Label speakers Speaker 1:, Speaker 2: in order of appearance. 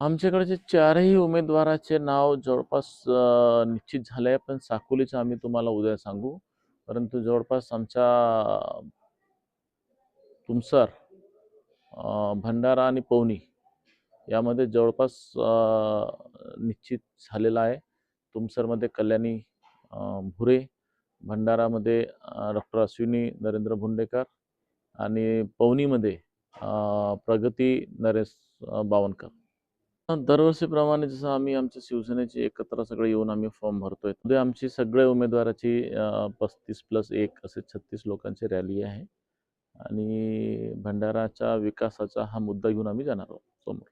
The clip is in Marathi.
Speaker 1: आमच्याकडचे चारही उमेदवाराचे नाव जवळपास निश्चित झाले आहे, पण साकोलीचं आम्ही तुम्हाला उद्या सांगू. परंतु जवळपास आमच्या तुमसर, भंडारा आणि पवनी यामध्ये जवळपास निश्चित झालेला आहे. तुमसरमध्ये कल्याणी भुरे, भंडारामध्ये डॉक्टर अश्विनी नरेंद्र भुंडेकर आणि पवनीमध्ये प्रगती नरेश बावनकर. दरवर्षीप्रमाणे जसं आम्ही आमच्या शिवसेनेचे एकत्र सगळे येऊन आम्ही फॉर्म भरतोय. उद्या आमची सगळ्या उमेदवाराची पस्तीस प्लस एक असे 36 लोकांची रॅली आहे आणि भंडाराच्या विकासाचा हा मुद्दा घेऊन आम्ही जाणार आहोत समोर.